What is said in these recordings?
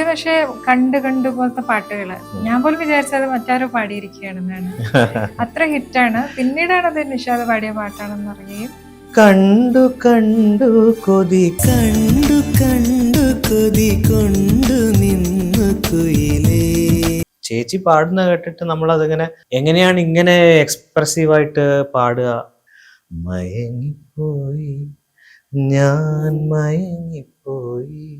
എനിക്ക് പക്ഷേ കണ്ട് കണ്ട് പോലത്തെ പാട്ടുകൾ. ഞാൻ പോലും വിചാരിച്ചത് മറ്റാരോ പാടിയിരിക്കുകയാണെന്നാണ് അത്ര ഹിറ്റാണ്. പിന്നീടാണ് അത് നിഷാദ് പാടിയ പാട്ടാണെന്ന് അറിയുകയും കണ്ടു കണ്ടു കൊതി കണ്ടു കണ്ടു കൊതി കൊണ്ടു നിന്നു കുയിലേ. ചേച്ചി പാടുന്ന കേട്ടിട്ട് നമ്മൾ അതിങ്ങനെ എങ്ങനെയാണ് ഇങ്ങനെ എക്സ്പ്രസീവായിട്ട് പാടുക? മയങ്ങിപ്പോയി ഞാൻ മയങ്ങിപ്പോയി.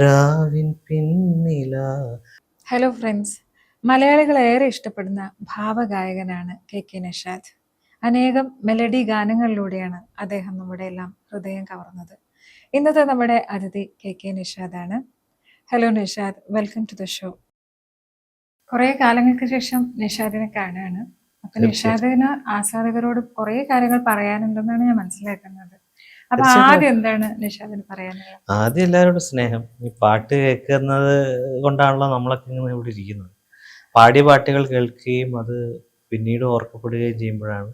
രാവിൻ പിന്നില. ഹലോ ഫ്രണ്ട്സ് മലയാളികൾ ഏറെ ഇഷ്ടപ്പെടുന്ന ഭാവഗായകനാണ് കെ കെ നിഷാദ്. അനേകം മെലഡി ഗാനങ്ങളിലൂടെയാണ് അദ്ദേഹം നമ്മുടെ എല്ലാം ഹൃദയം കവർന്നത്. ഇന്നത്തെ നമ്മുടെ അതിഥി K K നിഷാദാണ്. Hello Nishad. Welcome to the show കുറേ കാലങ്ങൾക്ക് ശേഷം നിഷാദിനെ കാണുകയാണ്. അപ്പൊ. നിഷാദിന് ആസ്വാദകരോട് കുറേ കാര്യങ്ങൾ പറയാനുണ്ടെന്നാണ് ഞാൻ മനസ്സിലാക്കുന്നത്. അപ്പൊ. ആദ്യം എന്താണ് നിഷാദിന് പറയാനുള്ളത്? ആദ്യം എല്ലാവരോടും സ്നേഹം. ഈ പാട്ട് കേൾക്കുന്നത് കൊണ്ടാണല്ലോ നമ്മളൊക്കെ ഇങ്ങനെ ഇവിടെ ഇരിക്കുന്നത്. പാടിയ പാട്ടുകൾ കേൾക്കുകയും അത് പിന്നീട് ഓർക്കപ്പെടുകയും ചെയ്യുമ്പോഴാണ്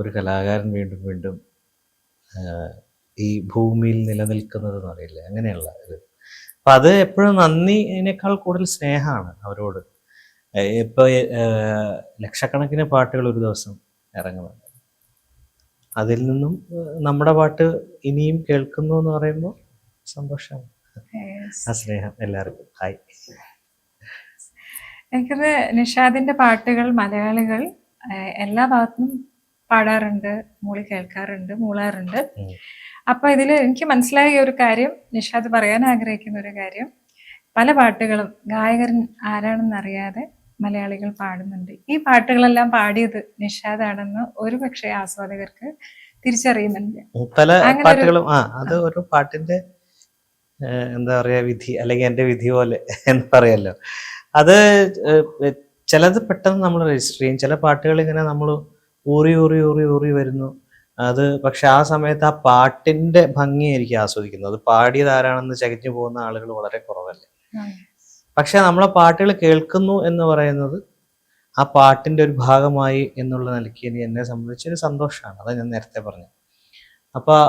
ഒരു കലാകാരൻ വീണ്ടും വീണ്ടും ഈ ഭൂമിയിൽ നിലനിൽക്കുന്നത് എന്നറിയില്ല? അങ്ങനെയുള്ള ഇത് അപ്പം അത് എപ്പോഴും നന്ദിനേക്കാൾ കൂടുതൽ സ്നേഹമാണ് അവരോട്. ഇപ്പൊ ലക്ഷക്കണക്കിന് പാട്ടുകൾ ഒരു ദിവസം ഇറങ്ങുന്നുണ്ട്. അതിൽ നിന്നും നമ്മുടെ പാട്ട് ഇനിയും കേൾക്കുന്നു എന്ന് പറയുമ്പോൾ സന്തോഷമാണ്. ആ സ്നേഹം എല്ലാവർക്കും. ഹായ് എനിക്കത് നിഷാദിന്റെ പാട്ടുകൾ മലയാളികൾ എല്ലാ ഭാഗത്തും പാടാറുണ്ട് മൂളി കേൾക്കാറുണ്ട് മൂളാറുണ്ട്. അപ്പൊ ഇതിൽ എനിക്ക് മനസ്സിലായ ഒരു കാര്യം നിഷാദ് പറയാൻ ആഗ്രഹിക്കുന്ന ഒരു കാര്യം. പല പാട്ടുകളും ഗായകൻ ആരാണെന്ന് അറിയാതെ മലയാളികൾ പാടുന്നുണ്ട്. ഈ പാട്ടുകളെല്ലാം പാടിയത് നിഷാദാണെന്ന് ഒരു പക്ഷേ ആസ്വാദകർക്ക് തിരിച്ചറിയുന്നുണ്ട്. പല പാട്ടുകളും ആ അത് ഒരു പാട്ടിന്റെ എന്താ പറയാ വിധി അല്ലെങ്കിൽ എന്റെ വിധി പോലെ എന്ന് പറയല്ലോ അത് ചിലത് പെട്ടെന്ന് നമ്മൾ രജിസ്റ്റർ ചെയ്യും. ചില പാട്ടുകൾ ഇങ്ങനെ നമ്മൾ ഊറി ഊറി ഊറി ഊറി വരുന്നു. അത് പക്ഷെ ആ സമയത്ത് ആ പാട്ടിന്റെ ഭംഗിയായിരിക്കും ആസ്വദിക്കുന്നത്. അത് പാടിയതാരാണെന്ന് ചകിഞ്ഞു പോകുന്ന ആളുകൾ വളരെ കുറവല്ലേ. പക്ഷെ നമ്മളെ പാട്ടുകൾ കേൾക്കുന്നു എന്ന് പറയുന്നത് ആ പാട്ടിന്റെ ഒരു ഭാഗമായി എന്നുള്ള നിലയ്ക്ക് ഇനി എന്നെ സംബന്ധിച്ചൊരു സന്തോഷമാണ്. അതാ ഞാൻ നേരത്തെ പറഞ്ഞു അപ്പോൾ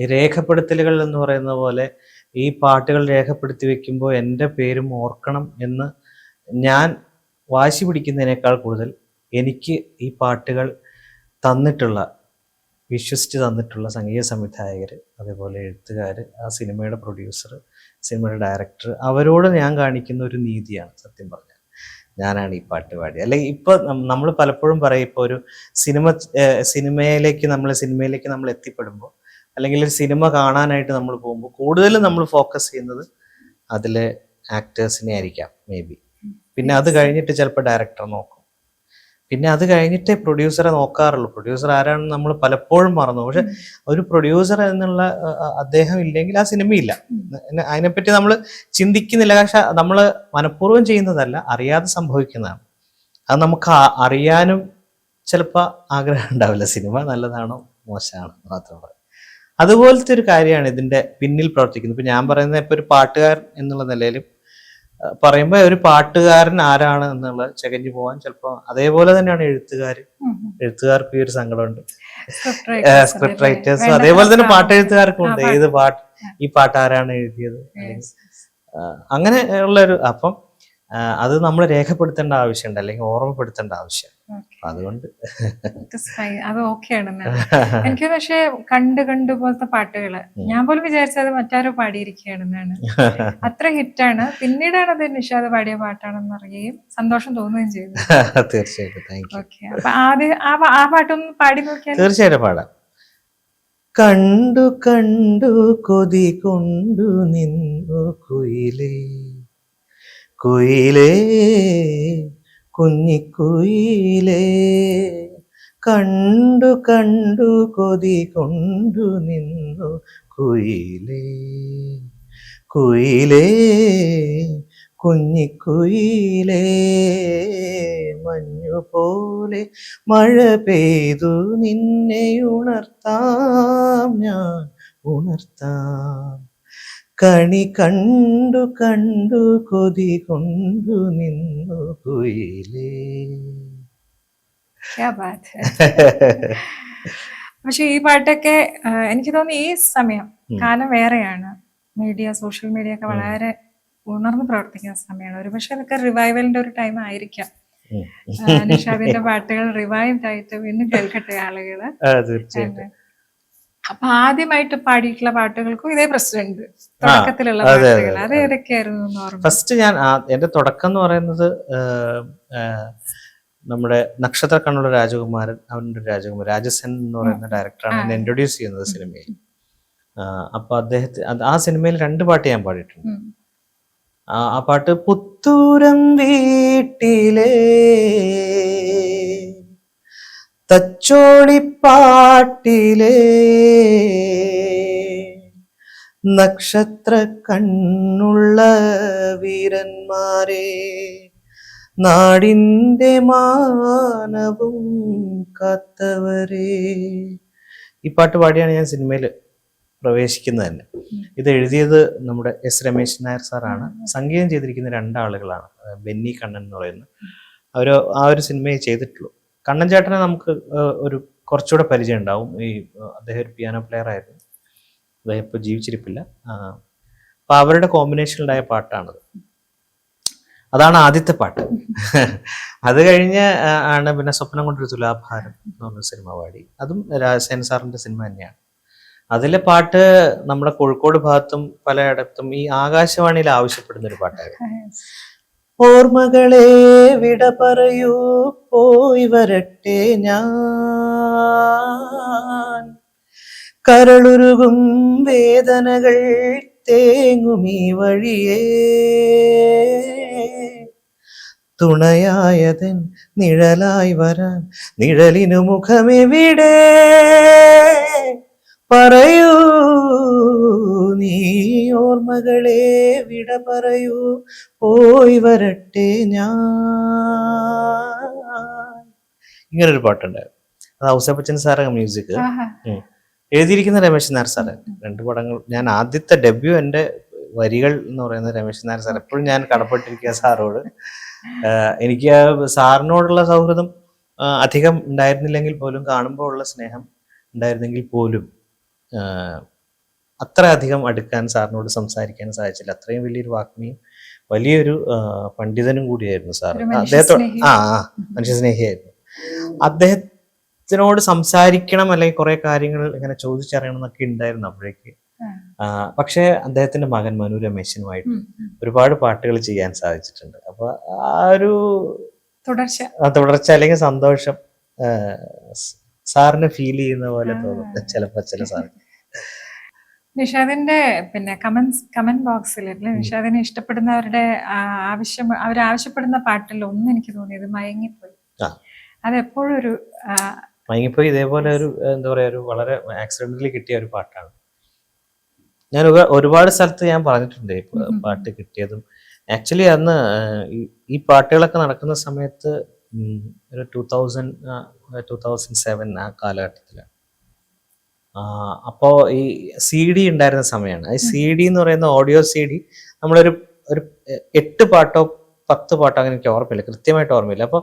ഈ രേഖപ്പെടുത്തലുകൾ എന്ന് പറയുന്ന പോലെ ഈ പാട്ടുകൾ രേഖപ്പെടുത്തി വെക്കുമ്പോൾ എന്റെ പേരും ഓർക്കണം എന്ന് ഞാൻ വാശി പിടിക്കുന്നതിനേക്കാൾ കൂടുതൽ എനിക്ക് ഈ പാട്ടുകൾ തന്നിട്ടുള്ള വിശ്വസിച്ച് തന്നിട്ടുള്ള സംഗീത സംവിധായകർ അതേപോലെ എഴുത്തുകാർ ആ സിനിമയുടെ പ്രൊഡ്യൂസർ സിനിമയുടെ ഡയറക്ടർ അവരോട് ഞാൻ കാണിക്കുന്ന ഒരു നീതിയാണ് സത്യം പറഞ്ഞാൽ. ഞാനാണ് ഈ പാട്ട് പാടി അല്ലെങ്കിൽ ഇപ്പൊ നമ്മൾ പലപ്പോഴും പറയും ഇപ്പോൾ ഒരു സിനിമ സിനിമയിലേക്ക് നമ്മൾ സിനിമയിലേക്ക് നമ്മൾ എത്തിപ്പെടുമ്പോൾ അല്ലെങ്കിൽ ഒരു സിനിമ കാണാനായിട്ട് നമ്മൾ പോകുമ്പോൾ കൂടുതലും നമ്മൾ ഫോക്കസ് ചെയ്യുന്നത് അതിലെ ആക്ടേഴ്സിനെ ആയിരിക്കാം മേ ബി പിന്നെ അത് കഴിഞ്ഞിട്ട് ചിലപ്പോൾ ഡയറക്ടർ നോക്കും. പിന്നെ അത് കഴിഞ്ഞിട്ടേ പ്രൊഡ്യൂസറെ നോക്കാറുള്ളൂ. പ്രൊഡ്യൂസർ ആരാണെന്ന് നമ്മൾ പലപ്പോഴും മറന്നു പക്ഷെ ഒരു പ്രൊഡ്യൂസർ എന്നുള്ള അദ്ദേഹം ഇല്ലെങ്കിൽ ആ സിനിമയില്ല. അതിനെപ്പറ്റി നമ്മൾ ചിന്തിക്കുന്നില്ല. പക്ഷെ നമ്മൾ മനഃപൂർവം ചെയ്യുന്നതല്ല അറിയാതെ സംഭവിക്കുന്നതാണ്. അത് നമുക്ക് അറിയാനും ചിലപ്പോൾ ആഗ്രഹം ഉണ്ടാവില്ല. സിനിമ നല്ലതാണോ മോശമാണോ മാത്രം പറയും. അതുപോലത്തെ ഒരു കാര്യമാണ് ഇതിന്റെ പിന്നിൽ പ്രവർത്തിക്കുന്നത്. ഇപ്പൊ ഞാൻ പറയുന്നത് ഇപ്പൊ ഒരു പാട്ടുകാരൻ എന്നുള്ള നിലയിലും അഹ് പറയുമ്പോൾ ഒരു പാട്ടുകാരൻ ആരാണ് എന്നുള്ള ചകഞ്ഞു പോകാൻ ചിലപ്പോൾ അതേപോലെ തന്നെയാണ് എഴുത്തുകാർ എഴുത്തുകാർക്ക് ഈ ഒരു സങ്കടമുണ്ട്. സ്ക്രിപ്റ്റ് റൈറ്റേഴ്സ് അതേപോലെ തന്നെ പാട്ടെഴുത്തുകാർക്കും ഉണ്ട്. ഏത് പാട്ട് ഈ പാട്ട് ആരാണ് എഴുതിയത് അങ്ങനെ ഉള്ള ഒരു അപ്പം അത് നമ്മൾ രേഖപ്പെടുത്തേണ്ട ആവശ്യമുണ്ട് അല്ലെങ്കിൽ ഓർമ്മപ്പെടുത്തേണ്ട ആവശ്യം അതുകൊണ്ട്. അത് ഓക്കെയാണ് എനിക്ക് പക്ഷേ കണ്ട് കണ്ട് പോലത്തെ പാട്ടുകൾ. ഞാൻ പോലും വിചാരിച്ചത് മറ്റാരോ പാടിയിരിക്കുകയാണെന്നാണ് അത്ര ഹിറ്റാണ്. പിന്നീടാണ് അത് നിഷാദ് പാടിയ പാട്ടാണെന്ന് അറിയുകയും സന്തോഷം തോന്നുകയും ചെയ്തു. തീർച്ചയായിട്ടും. ഓക്കെ അപ്പൊ ആദ്യം ആ പാട്ടൊന്ന് പാടി നോക്കിയാൽ തീർച്ചയായിട്ടും പാടാം. കണ്ടു കണ്ടു കൊതി കൊണ്ടു നിന്നു കുയിലേ. കുയിലേ കുഞ്ഞിക്കുയിലേ. കണ്ടു കണ്ടു കൊതി കൊണ്ടു നിന്നു കുയിലേ. കുയിലേ കുഞ്ഞിക്കുയിലേ. മഞ്ഞു പോലെ മഴ പെയ്തു നിന്നെ ഉണർത്താം ഞാൻ ഉണർത്താം. കണി കണ്ടു കണ്ടു കൊതി കൊണ്ടു നിന്നു കുയിലേ. ക്യാ പക്ഷെ ഈ പാട്ടൊക്കെ എനിക്ക് തോന്നുന്നു ഈ സമയം. കാലം വേറെയാണ്. മീഡിയ സോഷ്യൽ മീഡിയ ഒക്കെ വളരെ ഉണർന്ന് പ്രവർത്തിക്കുന്ന സമയമാണ്. ഒരു പക്ഷെ അതൊക്കെ റിവൈവലിന്റെ ഒരു ടൈം ആയിരിക്കാം. നിഷാദിന്റെ പാട്ടുകൾ റിവൈവ്ഡ് ആയിട്ട് വീണ്ടും കേൾക്കട്ടെ ആളുകൾ. തീർച്ചയായിട്ടും. അപ്പൊ ആദ്യമായിട്ട് പാടിയിട്ടുള്ള പാട്ടുകൾക്കും ഇതേ പ്രശ്നമുണ്ട് തുടക്കത്തിലുള്ള പാട്ടുകൾ. അത്. ഏതൊക്കെയായിരുന്നു ഫസ്റ്റ് ഞാൻ എന്റെ തുടക്കം എന്ന് പറയുന്നത് നമ്മുടെ നക്ഷത്ര കണ്ണുള്ള രാജകുമാരൻ അവന്റെ രാജകുമാരൻ രാജസൻ എന്ന് പറയുന്ന ഡയറക്ടറാണ് എന്നെ ഇൻട്രൊഡ്യൂസ് ചെയ്യുന്നത് സിനിമയിൽ. അപ്പൊ അദ്ദേഹത്തെ ആ സിനിമയിൽ രണ്ട് പാട്ട് ഞാൻ പാടിയിട്ടുണ്ട്. ആ ആ പാട്ട് പുത്തൂരം വീട്ടിലെ തച്ചോളിപ്പാട്ടിലെ നക്ഷത്ര കണ്ണുള്ള വീരന്മാരെ നാടിന്റെ മാനവും കാത്തവരെ. ഈ പാട്ട് പാടിയാണ് ഞാൻ സിനിമയിൽ പ്രവേശിക്കുന്നത് തന്നെ. ഇത് എഴുതിയത് നമ്മുടെ എസ് രമേശ് നായർ സാറാണ്. സംഗീതം ചെയ്തിരിക്കുന്ന രണ്ടാളുകളാണ്. ബെന്നി കണ്ണൻ എന്ന് പറയുന്ന. അവർ ആ ഒരു സിനിമയെ ചെയ്തിട്ടുള്ളൂ. കണ്ണൻ ചേട്ടനെ നമുക്ക് ഒരു കുറച്ചുകൂടെ പരിചയം ഉണ്ടാവും. ഈ അദ്ദേഹം ഒരു പിയാനോ പ്ലെയർ ആയിരുന്നു. അദ്ദേഹം ഇപ്പോൾ ജീവിച്ചിരിപ്പില്ല. അപ്പോൾ അവരുടെ കോമ്പിനേഷനിലുണ്ടായ പാട്ടാണത്. അതാണ് ആദ്യത്തെ പാട്ട്. അത് കഴിഞ്ഞ് ആണ് പിന്നെ സ്വപ്നം കൊണ്ടൊരു തുലാഭാരം എന്ന് പറഞ്ഞ സിനിമ പാടി. അതും രാജസേൻ സാറിന്റെ സിനിമ തന്നെയാണ്. അതിലെ പാട്ട് നമ്മുടെ കോഴിക്കോട് ഭാഗത്തും പലയിടത്തും ഈ ആകാശവാണിയിൽ ആവശ്യപ്പെടുന്ന ഒരു പാട്ടായിരുന്നു. ഓർമ്മകളെ വിട പറയൂ പോയി വരട്ടെ ഞാൻ. കരളുരുകും വേദനകൾ തേങ്ങും ഈ വഴിയേ. തുണയായതൻ നിഴലായി വരാൻ നിഴലിനു മുഖമെവിടെ? പറയൂ. നീ ഓർമ്മകളെ വിട പറയൂ. പോയി വരട്ടെ ഞാൻ. ഇങ്ങനൊരു പാട്ടുണ്ടായിരുന്നു അത് ഔസപ്പച്ചൻ സാറ മ്യൂസിക് എഴുതിയിരിക്കുന്ന രമേശ് നായർ സാറ്. രണ്ട് പടങ്ങൾ. ഞാൻ ആദ്യത്തെ ഡെബ്യൂ എന്റെ വരികൾ എന്ന് പറയുന്ന രമേശ് നായർ സാർ എപ്പോഴും ഞാൻ കടപ്പെട്ടിരിക്കുക സാറോട്. എനിക്ക് സാറിനോടുള്ള സൗഹൃദം അധികം ഉണ്ടായിരുന്നില്ലെങ്കിൽ പോലും കാണുമ്പോൾ ഉള്ള സ്നേഹം ഉണ്ടായിരുന്നെങ്കിൽ പോലും ആഹ് അത്ര അധികം അടുക്കാൻ സാറിനോട് സംസാരിക്കാൻ സാധിച്ചില്ല. അത്രയും വലിയൊരു വാഗ്മിയും വലിയൊരു പണ്ഡിതനും കൂടിയായിരുന്നു സാർ അദ്ദേഹത്തോട്. ആ ആ മനുഷ്യസ്നേഹിയായിരുന്നു അദ്ദേഹത്തിനോട് സംസാരിക്കണം അല്ലെങ്കിൽ കുറെ കാര്യങ്ങൾ ഇങ്ങനെ ചോദിച്ചറിയണം എന്നൊക്കെ ഉണ്ടായിരുന്നു അപ്പോഴേക്ക്. പക്ഷേ അദ്ദേഹത്തിന്റെ മകൻ മനു രമേശനുമായിട്ട്. ഒരുപാട് പാട്ടുകൾ ചെയ്യാൻ സാധിച്ചിട്ടുണ്ട്. അപ്പൊ ആ ഒരു തുടർച്ച. തുടർച്ച അല്ലെങ്കിൽ സന്തോഷം സാറിന് ഫീൽ ചെയ്യുന്ന പോലെ തോന്നും. ചിലപ്പോ ചില സാർ നിഷാദിന്റെ പിന്നെ കമന്റ്സ് കമന്റ് ബോക്സിൽ നിഷാദിനെ ഇഷ്ടപ്പെടുന്നവരുടെ ആവശ്യം അവർ ആവശ്യപ്പെടുന്ന പാട്ടിൽ ഒന്ന് എനിക്ക് തോന്നിയത് മയങ്ങിപ്പോയി. അതെപ്പോഴും ഒരു മയങ്ങിപ്പോയി ഇതേപോലെ ഒരു എന്താ പറയാ ഒരു വളരെ ആക്സിഡന്റലി കിട്ടിയ ഒരു പാട്ടാണ്. ഞാൻ ഒരുപാട് സ്ഥലത്ത് ഞാൻ പറഞ്ഞിട്ടുണ്ട്. പാട്ട് കിട്ടിയതും. ആക്ച്വലി അന്ന് ഈ- ഈ പാട്ടുകളൊക്കെ നടക്കുന്ന സമയത്ത് ഒരു two thousand two thousand seven ആ കാലഘട്ടത്തിലാണ്. അപ്പോൾ ഈ സി ഡി ഉണ്ടായിരുന്ന സമയമാണ് ഈ സി ഡി എന്ന് പറയുന്ന ഓഡിയോ സി ഡി നമ്മളൊരു ഒരു എട്ട് പാട്ടോ പത്ത് പാട്ടോ അങ്ങനെ എനിക്ക് ഓർമ്മയില്ല. കൃത്യമായിട്ട് ഓർമ്മയില്ല. അപ്പോൾ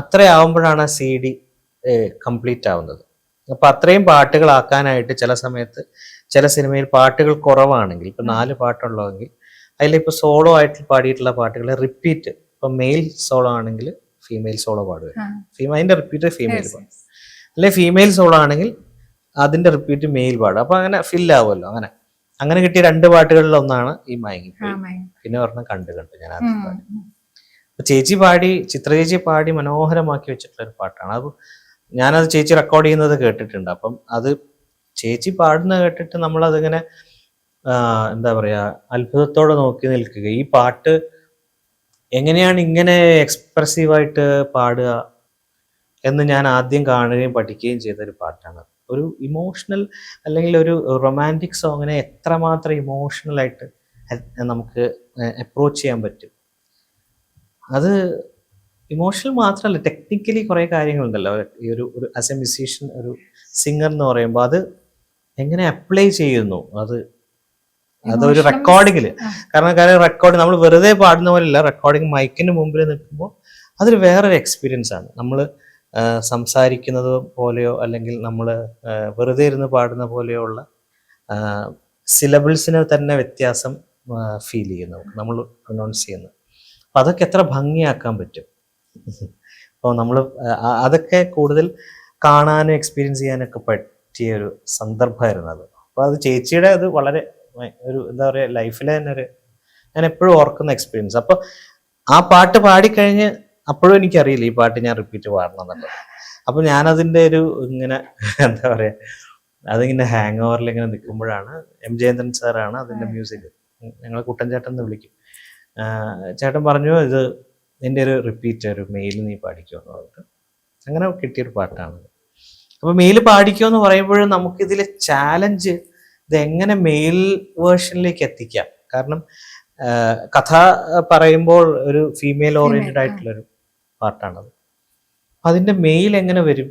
അത്രയാവുമ്പോഴാണ് ആ സി ഡി കംപ്ലീറ്റ് ആവുന്നത്. അപ്പം അത്രയും പാട്ടുകളാക്കാനായിട്ട് ചില സമയത്ത് ചില സിനിമയിൽ പാട്ടുകൾ കുറവാണെങ്കിൽ ഇപ്പം നാല് പാട്ടുള്ളതെങ്കിൽ അതിലിപ്പോൾ സോളോ ആയിട്ട് പാടിയിട്ടുള്ള പാട്ടുകൾ റിപ്പീറ്റ് ഇപ്പം മെയിൽ സോളോ ആണെങ്കിൽ ഫീമെയിൽ സോളോ പാടുക. ഫീമെയിൽ റിപ്പീറ്റ് ഫീമെയിൽ പാടും അല്ലെങ്കിൽ ഫീമെയിൽ സോളോ ആണെങ്കിൽ അതിന്റെ റിപ്പീറ്റ് മെയിൽ പാടും അപ്പൊ അങ്ങനെ ഫിൽ ആവുമല്ലോ അങ്ങനെ. അങ്ങനെ കിട്ടിയ രണ്ട് പാട്ടുകളിൽ ഒന്നാണ് ഈ മയങ്ങി പിന്നെ ഒരെണ്ണം കണ്ടു കണ്ടു ഞാൻ ആദ്യം പാടി. ചേച്ചി പാടി ചിത്ര ചേച്ചി പാടി മനോഹരമാക്കി വെച്ചിട്ടുള്ള ഒരു പാട്ടാണ്. അത് ഞാനത് ചേച്ചി റെക്കോർഡ് ചെയ്യുന്നത് കേട്ടിട്ടുണ്ട്. അപ്പം അത് ചേച്ചി പാടുന്ന കേട്ടിട്ട് നമ്മൾ അതിങ്ങനെ എന്താ പറയാ അത്ഭുതത്തോടെ നോക്കി നിൽക്കുക. ഈ പാട്ട് എങ്ങനെയാണ് ഇങ്ങനെ എക്സ്പ്രസീവായിട്ട് പാടുക എന്ന് ഞാൻ ആദ്യം കാണുകയും പഠിക്കുകയും ചെയ്ത ഒരു പാട്ടാണ് ഒരു ഇമോഷണൽ അല്ലെങ്കിൽ ഒരു റൊമാന്റിക് സോങ്ങിനെ എത്രമാത്രം ഇമോഷണലായിട്ട് നമുക്ക് അപ്രോച്ച് ചെയ്യാൻ പറ്റും. അത് ഇമോഷണൽ മാത്രമല്ല ടെക്നിക്കലി കുറേ കാര്യങ്ങളുണ്ടല്ലോ. ഈ ഒരു ഒരു ആസ് എ മ്യൂസീഷ്യൻ ഒരു സിംഗർ എന്ന് പറയുമ്പോൾ അത് എങ്ങനെ അപ്ലൈ ചെയ്യുന്നു? അത് അതൊരു റെക്കോർഡിങ്ങിൽ കാരണം കാര്യം റെക്കോർഡ് നമ്മൾ വെറുതെ പാടുന്ന പോലെയല്ല റെക്കോർഡിങ് മൈക്കിന് മുമ്പിൽ നിൽക്കുമ്പോൾ അതൊരു വേറൊരു എക്സ്പീരിയൻസ് ആണ്. നമ്മൾ സംസാരിക്കുന്നത് പോലെയോ അല്ലെങ്കിൽ നമ്മൾ വെറുതെ ഇരുന്ന് പാടുന്ന പോലെയോ ഉള്ള സിലബിൾസിന് തന്നെ വ്യത്യാസം ഫീൽ ചെയ്യുന്നു നമ്മൾ പ്രൊനൗൺസ് ചെയ്യുന്നു. അപ്പം അതൊക്കെ എത്ര ഭംഗിയാക്കാൻ പറ്റും? അപ്പോൾ നമ്മൾ അതൊക്കെ കൂടുതൽ കാണാനും എക്സ്പീരിയൻസ് ചെയ്യാനൊക്കെ പറ്റിയ ഒരു സന്ദർഭമായിരുന്നു അത്. അപ്പോൾ അത് ചേച്ചിയുടെ അത് വളരെ ഒരു എന്താ പറയുക ലൈഫിലെ തന്നെ ഒരു ഞാൻ എപ്പോഴും ഓർക്കുന്ന എക്സ്പീരിയൻസ്. അപ്പോൾ ആ പാട്ട് പാടിക്കഴിഞ്ഞ് അപ്പോഴും എനിക്കറിയില്ല ഈ പാട്ട് ഞാൻ റിപ്പീറ്റ് പാടണം എന്നുള്ളത് അപ്പോൾ ഞാനതിന്റെ ഒരു ഇങ്ങനെ എന്താ പറയുക അതിങ്ങനെ ഹാങ് ഓവറിൽ ഇങ്ങനെ നിൽക്കുമ്പോഴാണ് എം ജയേന്ദ്രൻ സാറാണ് അതിന്റെ മ്യൂസിക് ഞങ്ങൾ കുട്ടൻ ചേട്ടൻ എന്ന് വിളിക്കും. ചേട്ടൻ പറഞ്ഞു ഇത് നിന്റെ ഒരു റിപ്പീറ്റ് ഒരു മെയിൽ നീ പാടിക്കുമെന്ന് പറഞ്ഞിട്ട്. അങ്ങനെ കിട്ടിയൊരു പാട്ടാണ് അപ്പോൾ മെയിൽ പാടിക്കുമെന്ന് പറയുമ്പോഴും നമുക്കിതിലെ ചാലഞ്ച് ഇത് എങ്ങനെ മെയിൽ വേർഷനിലേക്ക് എത്തിക്കാം. കാരണം കഥ പറയുമ്പോൾ ഒരു ഫീമെയിൽ ഓറിയന്റഡ് ആയിട്ടുള്ളൊരു പാട്ടാണത്. അതിന്റെ മെയിൽ എങ്ങനെ വരും?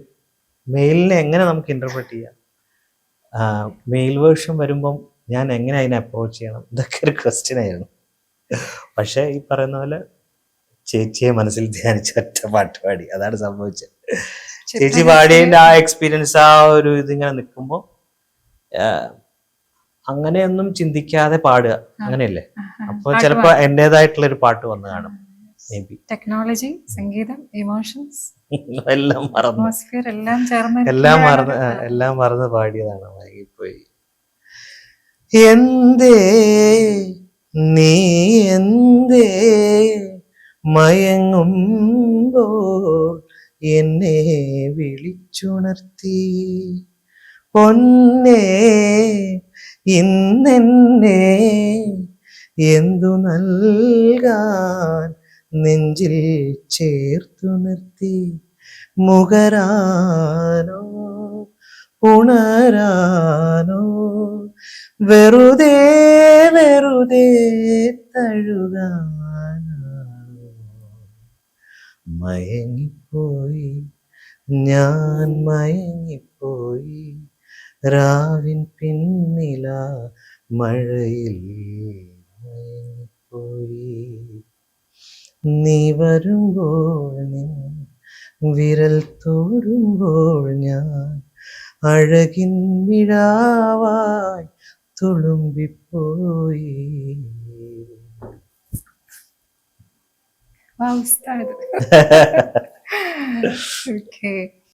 മെയിലിനെ എങ്ങനെ നമുക്ക് ഇന്റർപ്രറ്റ് ചെയ്യാം? മെയിൽ വേർഷൻ വരുമ്പം ഞാൻ എങ്ങനെ അതിനെ അപ്രോച്ച് ചെയ്യണം? ഇതൊക്കെ ഒരു ക്വസ്റ്റ്യൻ ആയിരുന്നു. പക്ഷേ ഈ പറയുന്ന പോലെ ചേച്ചിയെ മനസ്സിൽ ധ്യാനിച്ച ഒറ്റ പാട്ട് പാടി. അതാണ് സംഭവിച്ചത്. ചേച്ചി പാടിയതിന്റെ ആ എക്സ്പീരിയൻസ് ആ ഒരു ഇതിങ്ങനെ നിൽക്കുമ്പോൾ അങ്ങനെയൊന്നും ചിന്തിക്കാതെ പാടുക. അങ്ങനെയല്ലേ? അപ്പോൾ ചിലപ്പോൾ എന്റെതായിട്ടുള്ള ഒരു പാട്ട് വന്ന് കാണും. ടെക്നോളജി സംഗീതം ഇമോഷൻസ് എല്ലാം മറന്നു. അറ്റ്മോസ്ഫിയർ എല്ലാം ചേർന്ന് എല്ലാം മറന്ന് എല്ലാം മറന്ന് പാടിയതാണ് വൈകിപ്പോയി എന്തേ നീ എന്തേ മയങ്ങുമ്പോൾ എന്നെ വിളിച്ചുണർത്തി? പൊന്നേ ഇന്നെന്നെ എന്തു നൽകാൻ നെഞ്ചിൽ ചേർത്തു നിർത്തി. മുഖരാനോ ഉണരാനോ വെറുതെ വെറുതെ തഴുകാനോ മയങ്ങിപ്പോയി ഞാൻ മയങ്ങിപ്പോയി രാവിൻ പിന്നില മഴയിൽ നീ വരുമ്പോൾ നീ വിരൽ തോടുമ്പോൾ ഞാൻ അഴകിൻ വിഴാവായി തുളുമ്പിപ്പോയി. Okay.